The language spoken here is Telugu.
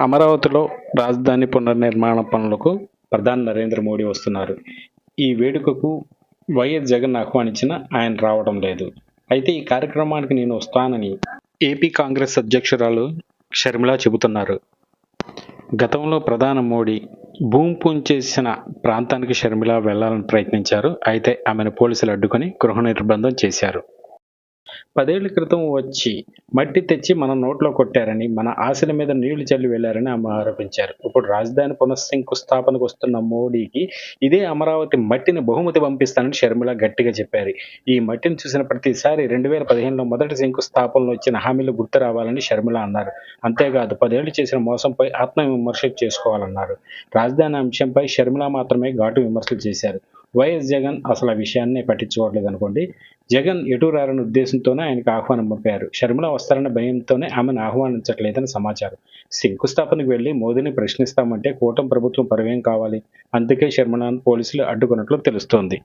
అమరావతిలో రాజధాని పునర్నిర్మాణ పనులకు ప్రధాని నరేంద్ర మోడీ వస్తున్నారు. ఈ వేడుకకు వైఎస్ జగన్ ఆహ్వానించిన ఆయన రావడం లేదు. అయితే ఈ కార్యక్రమానికి నేను వస్తానని ఏపీ కాంగ్రెస్ అధ్యక్షురాలు షర్మిల చెబుతున్నారు. గతంలో ప్రధాని మోడీ భూమి పూజ చేసిన ప్రాంతానికి షర్మిల వెళ్ళాలని ప్రయత్నించారు. అయితే ఆమెను పోలీసులు అడ్డుకొని గృహ నిర్బంధం చేశారు. పదేళ్ళ క్రితం వచ్చి మట్టి తెచ్చి మన నోట్లో కొట్టారని మన ఆశల మీద నీళ్ళు చల్లి వెళ్ళారని ఆమె ఆరోపించారు. ఇప్పుడు రాజధాని పునఃశంకుస్థాపనకు వస్తున్న మోడీకి ఇదే అమరావతి మట్టిని బహుమతి పంపిస్తానని షర్మిల గట్టిగా చెప్పారు. ఈ మట్టిని చూసిన ప్రతిసారి రెండు వేల పదిహేనులో మొదటి శంకుస్థాపనలో ఇచ్చిన హామీలు గుర్తు రావాలని షర్మిల అన్నారు. అంతేకాదు పదేళ్ళు చేసిన మోసంపై ఆత్మవిమర్శ చేసుకోవాలన్నారు. రాజధాని అంశంపై షర్మిల మాత్రమే ఘాటు విమర్శలు చేశారు. వైఎస్ జగన్ అసలు ఆ విషయాన్ని పట్టించుకోవట్లేదు అనుకోండి. జగన్ ఎటు రారని ఉద్దేశంతోనే ఆయనకు ఆహ్వానం పంపారు. షర్మిల వస్తారన్న భయంతోనే ఆమెను ఆహ్వానించట్లేదని సమాచారం. శంకుస్థాపనకు వెళ్ళి మోదీని ప్రశ్నిస్తామంటే కూటమి ప్రభుత్వం పరువేం కావాలి? అందుకే షర్మిలను పోలీసులు అడ్డుకున్నట్లు తెలుస్తోంది.